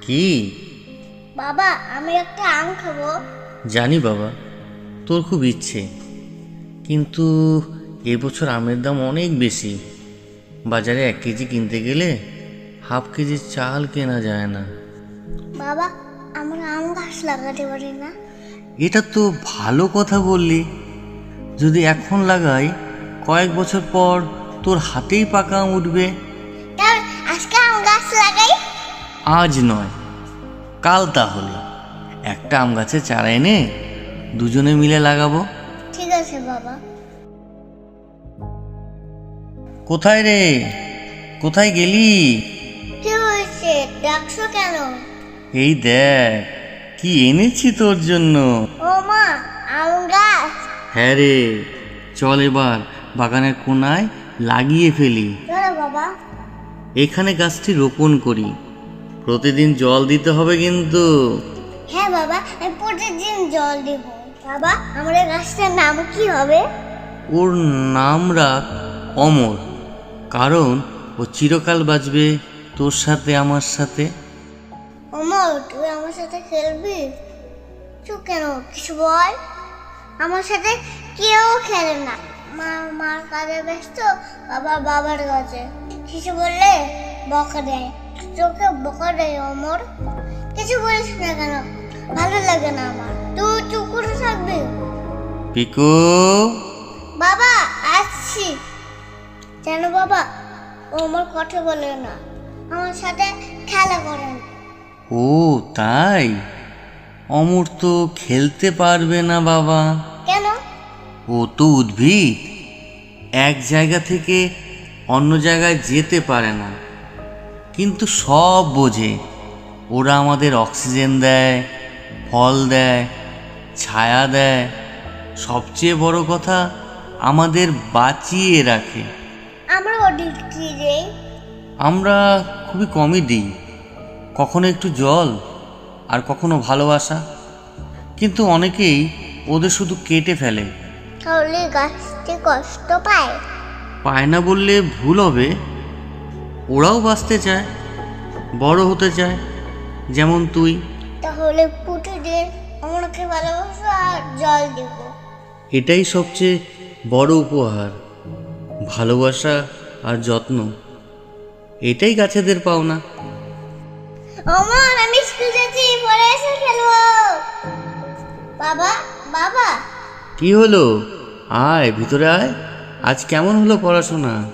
কি? বাবা আমি একটা আম খাব। জানি বাবা তোর খুব ইচ্ছে। কিন্তু এবছর আমের দাম অনেক বেশি। বাজারে এক কেজি কিনতে গেলে হাফ কেজি চাল কেনা যায় না। বাবা আমরা আম গাছ লাগাতে পারি না। এটা তো ভালো কথা বললি। যদি এখন লাগাই কয়েক বছর পর তোর হাতেই পাকা আম উঠবে। আজ নয় কাল তাহলে। একটা আম গাছের চারা এনে দুজনে মিলে লাগাবো। ঠিক আছে বাবা। কোথায় রে? কোথায় গেলি? কি হয়েছে? ডাকছো কেন? এই দেখ কি এনেছি তোর জন্য। ও মা আম গাছ। হ্যাঁ রে চল এবার বাগানের কোনায় লাগিয়ে ফেলি। বাবা। এখানে গাছটি রোপণ করি। প্রতিদিন জল দিতে হবে কিন্তু। হ্যাঁ বাবা আমি প্রতিদিন জল দেব। বাবা আমার এই গাছটার নাম কি হবে? ওর নাম রাখ অমর কারণ ও চিরকাল বাঁচবে তোর সাথে আমার সাথে। অমর তুই আমার সাথে খেলবি? চুপ কেন কিছু বল। আমার সাথে কেউ খেলে না। মা মার কাজে ব্যস্ত বাবা বাবার কাছে কিছু বললে বকা দেয়। তোকে বকা দেয় অমর। কিছু বলিস না কেন? ভালো লাগে না আমার। তুই চুপ করে থাকবি? পিকু? বাবা আসছি। কেন বাবা ও আমার কথা বলে না। আমার সাথে খেলা করে না ও তাই? অমর তো খেলতে পারবে না বাবা। কেন? ও তো উদ্ভিদ। এক জায়গা থেকে অন্য জায়গায় যেতে পারে না। কিন্তু সব বোঝে। ওরা আমাদের অক্সিজেন দেয় ফল দেয় ছায়া দেয়। সবচেয়ে বড় কথা আমাদের বাঁচিয়ে রাখে। আমরা খুবই কমই দিই। কখনো একটু জল আর কখনো ভালোবাসা। কিন্তু অনেকেই ওদের শুধু কেটে ফেলে। তাহলে গাছটি কষ্ট পায়? পায় না বললে ভুল হবে। ওরাও বাঁচতে চায় বড় হতে চায় যেমন তুই। তাহলে প্রতিদিন আমাকে ভালোবাসা আর জল দেব। এটাই সবচেয়ে বড় উপহার ভালোবাসা আর যত্ন। এটাই গাছেদের পাওনা। অমর আমি স্কুল যাচ্ছি পরে এসে খেলব। বাবা বাবা। কি হলো? আয় ভিতরে আয়। আজ কেমন হলো পড়াশোনা?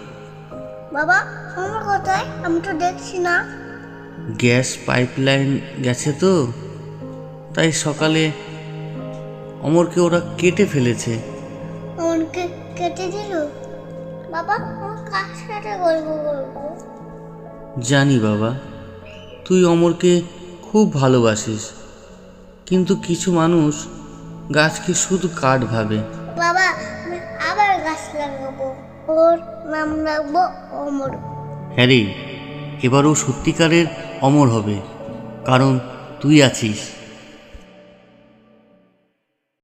বাবা আমার কোথায় আমি তো দেখছি না। গ্যাস পাইপলাইন গেছে তো তাই সকালে অমরকে ওরা কেটে ফেলেছে। আমাকে কেটে দিল? বাবা আমার কার সাথে গল্প করব জানি বাবা তুই অমরকে খুব ভালোবাসিস কিন্তু কিছু মানুষ গাছকে শুধু কাঠ ভাবে। বাবা আবার গাছ লাগাবো। ওর নাম রাখব অমর। হ্যাঁ রে এবার ও সত্যিকারের অমর হবে কারণ তুই আছিস।